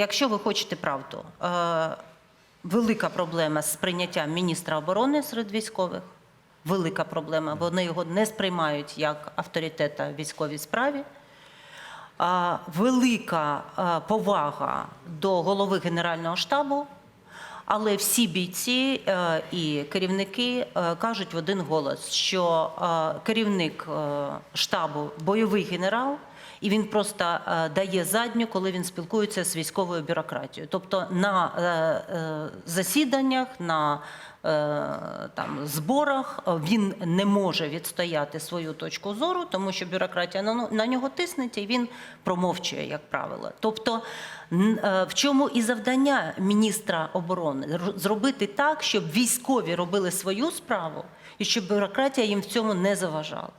якщо ви хочете правду, е, велика проблема з прийняттям міністра оборони серед військових. Велика проблема. Вони його не сприймають як авторитета в військовій справі. Велика повага до голови Генерального штабу, але всі бійці е, і керівники е, кажуть в один голос, що е, керівник штабу бойовий генерал, і він просто дає задню, коли він спілкується з військовою бюрократією. Тобто на засіданнях, на там зборах е, він не може відстояти свою точку зору, тому що бюрократія на, на нього тиснеться, і він промовчує, як правило. Тобто, е, в чому і завдання міністра оборони зробити так, щоб військові робили свою справу, і щоб бюрократія їм в цьому не заважала.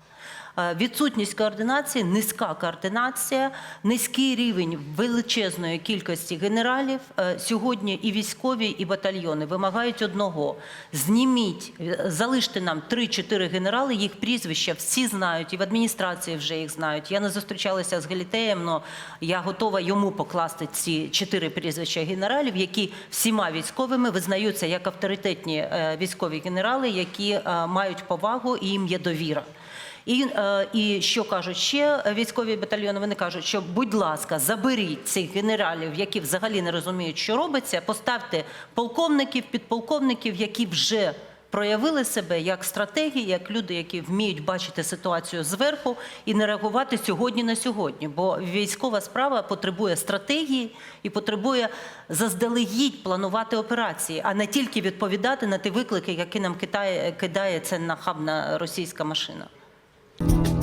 Е, Відсутність координації, низька координація, низький рівень величезної кількості генералів. Е, Сьогодні і військові, і батальйони вимагають одного: зніміть, е, залиште нам 3-4 генерали, їх прізвища всі знають, і в адміністрації вже їх знають. Я не зустрічалася з Галітеєм, але я готова йому покласти ці чотири прізвища генералів, які всіма військовими визнаються як авторитетні військові генерали, які мають повагу і їм є довіра. І, е, і що кажуть ще військові батальйони? Вони кажуть, що, будь ласка, заберіть цих генералів, які взагалі не розуміють, що робиться. Поставте полковників, підполковників, які вже проявили себе як стратегії, як люди, які вміють бачити ситуацію зверху і не реагувати сьогодні на сьогодні. Бо військова справа потребує стратегії і потребує заздалегідь планувати операції, а не тільки відповідати на ті виклики, які нам кидає, кидає ця нахабна російська машина. Thank you